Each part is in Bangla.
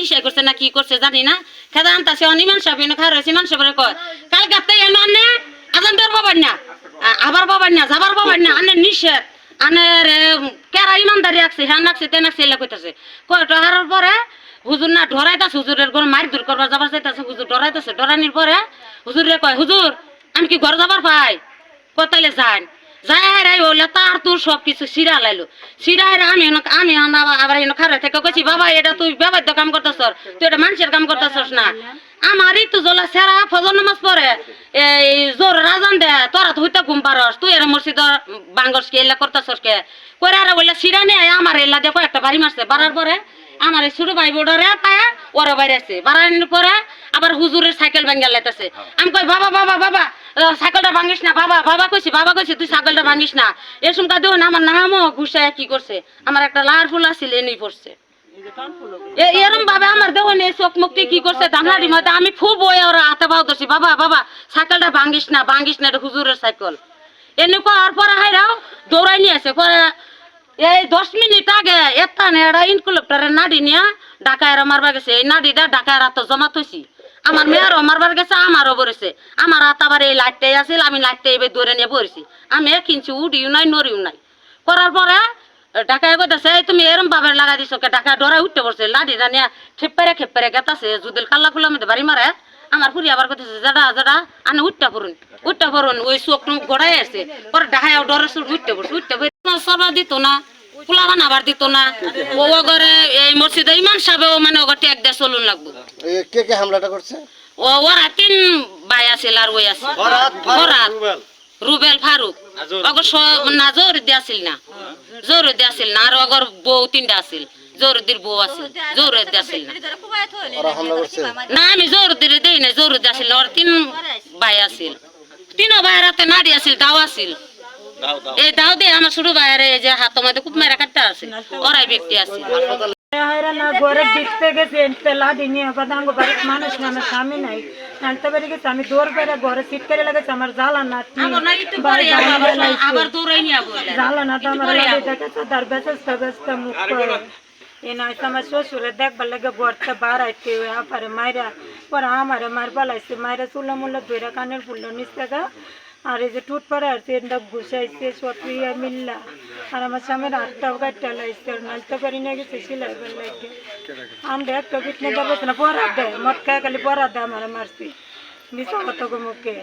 নিশাই করছে না, কি করছে জানি না। খেদা আনতাছে অনিমান সাহেব এনে খাই রয়েছে ইমান সাহেবের কয়। কাল গাতে এনে আনে, আজান দেওয়ার বাবার না। আবার বাবার না, যাবার বাবার না, আনে নিষেধ। আনে রে, কেরা ইমানদারি রাখছে হ্যাঁ রাখছে, তেন রাখছে এলা কইতাছে। কয়টা হারার পরে হুজুর না ডরাইতাছে, হুজুরের ঘর মার দূর করবার যাবার চাইতাছে, হুজুর ডরাইতাছে, ডরানির পরে হুজুরে কয়, হুজুর, আমি কি ঘর যাবার পাই? কোথাইলে যান। তার তোর সব কিছু আমি এটা তুই কাম তুই এটা মানুষের কাম না। আমারই তো জলা সেরা, ফজর নামাজ এই জোর রাজান দে, তোরা তো হইতে ঘুম পারস, তুই এর মসজিদ বাঙ্গস কে এলা করতেছস কে? কইরা বললে সিরা নিয়ে আমার এলা দেখো একটা বাড়ি মারছে, বাড়ার পরে আমার ছোট ভাই বোর্ডারে পায় ওরা বাইরে আছে বাড়ানোর পরে আবার হুজুরের সাইকেল ভাঙ্গা লাইতেছে। আমি কই বাবা বাবা বাবা সাইকেলটা ভাঙিস না বাবা বাবা কইছি বাবা কইছি তুই সাইকেলটা ভাঙিস না। এ সমকা দেও না আমার নামও ঘুষায় কি করছে? আমার একটা লার ফুল আছিল এনেই পড়ছে। এরম ভাবে আমার দেহ নেই চোখ মুক্তি কি করছে দামলাডি মধ্যে আমি খুব ওই ওরা হাতে পাও ধরছি বাবা বাবা সাইকেলটা ভাঙিস না ভাঙিস না এটা হুজুরের সাইকেল। এনেকুৱা আর পরে হাইরাও দৌড়াই নিয়ে আসে পরে এই দশ মিনিট আগে একটা নেড়া ইনকুলেপ্টারে নাডি নিয়ে ডাকায়রা মারবা গেছে। এই নাডিটা ডাকায়রা তো জমা থইছি আমার মেয়েরও মারবার গেছে, আমারও বলেছে আমার হাত আবার এই লাইটটাই আছিল, আমি লাইটটা এবার দৌড়ে নিয়ে পড়েছি আমি কিনছি উডিও নাই, নড়িও নাই। করার পরে ডাকায় কইতাছে, এই তুমি এরম ভাবে লাগা দিছো কে? ডাকা ডরাই উঠতে পড়ছে লাডি জানিয়া খেপ্পারে খেপ্পারে গেতাছে যুদিল কাল্লা খুলা মধ্যে বাড়ি মারে। আমার পুরি আবার কইতেছে, জাডা জাডা, আনে উঠটা পড়ুন উঠটা পড়ুন। ওই চোখ টুক গড়াই আছে। পরে ডাকায় ডরে উঠতে পড়ছে উঠতে সবা দিত না ফুলাবান আবার দিত না। ও ঘরে এই মসজিদে ইমান সাহেবেও মানে ওগর ট্যাগ দিয়ে চলুন লাগবো। কে কে হামলাটা করছে? ও ওরা তিন ভাই আছিল আর ওই আছে ফরাত রুবেল। ফারুক। অগর সব না জোর দিয়ে আছিল না। জোর দিয়ে আছিল না আর অগর বউ তিনটা আছিল। জোরদির বউ আছিল জোর না। ওরা হামলা করছে? না আমি জোর দিয়ে দেই না জোর দিয়ে আছিল না ওর তিন ভাই আছিল। তিন ভাইয়ের হাতে নাড়ি আছিল দাও আছিল। এই দাও দিয়ে আমার ছোট ভাইয়ের এই যে হাত মধ্যে খুব মেরা কাটতে আছে। ওরাই ব্যক্তি আছে। না ঘরে দেখতে গেছে এনতে লাদি নিয়ে বাদাঙ্গ বাড়ির মানুষ না আমার স্বামী নাই জানতে পেরে গেছে আমি দৌড় করে ঘরে সিট করে লেগেছে আমার জ্বালা না আবার দৌড়াই নিয়ে বলে জ্বালা না তো আমার দেখেছে তার ব্যস্ত ব্যস্ত মুখ করে আমার শ্বশুরে দেখবার লাগে ঘরতে বার আইতে আপারে মাইরা পরে আমারে মার পালাইছে মাইরা চুলা মুলা ধরে কানের ফুল নিচে গা আর এই যে টুট পরে আর তেনটা ঘুষাইছে সত্রিয়া মিল্লা আর আমার স্বামীর আটটাও গাড়িটা লাইছে নালতে পারি না গেছে সিলাইবার লাগে আমরা একটা বিটনে দেবো না, পরা দেয় খায় খালি পরা দেয় আমার মারছি। মিশা কত মুখে।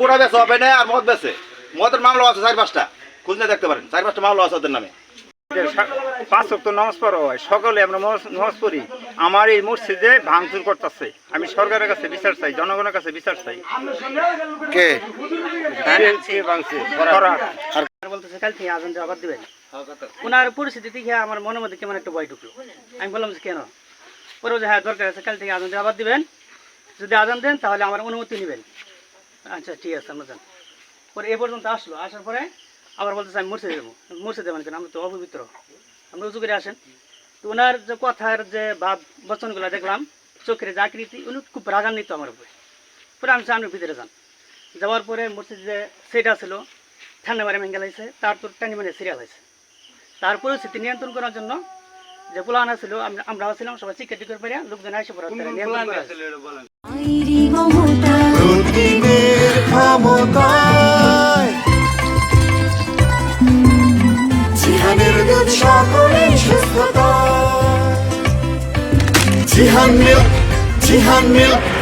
গোড়া বেছে হবে না আর মদ বেছে মদের মামলা আছে চার পাঁচটা। খুঁজলে দেখতে পারেন, চার পাঁচটা মামলা আছে ওদের নামে। পাঁচ ওয়াক্ত নামাজ পড়া হয় সকালে আমরা নামাজ- পড়ি। আমার এই মসজিদে ভাঙচুর করতেছে। আমি সরকারের কাছে বিচার চাই জনগণের কাছে বিচার চাই। কে? করার। বলতেছে কাল থেকে আজান আবার দিবেন। ওনার পরিস্থিতি দেখে আমার মনের মধ্যে কেমন একটা ভয় ঢুকলো। আমি বললাম যে কেন? পরে বলছে হ্যাঁ দরকার আছে কাল থেকে আজান আবার দিবেন। যদি আজান দেন তাহলে আমার অনুমতি নেবেন। আচ্ছা ঠিক আছে আমরা যান। পরে এ পর্যন্ত আসলো। আসার পরে আবার বলতেছে আমি মুর্শিদে যাব মুর্শিদে দেবেন কেন? আমি তো অপবিত্র। আমরা উঁচু করে আসেন। তো ওনার যে কথার যে ভাব বচনগুলো দেখলাম চোখের যে আকৃতি উনি খুব রাগান্বিত আমার উপরে। পরে আমি সামনে ভিতরে যান। যাওয়ার পরে মসজিদ যে সেটা ছিল ঠান্ডা মারে ভেঙে লাইছে তার তোর টানি মানে সিরিয়াল হয়েছে। তার পরিস্থিতি নিয়ন্ত্রণ করার জন্য যে পোলানা ছিল আমরা- ছিলাম সবাই চিকেট টিকেট পেরে লোকজন এসে পড়ে Cihan Milk, Cihan Milk.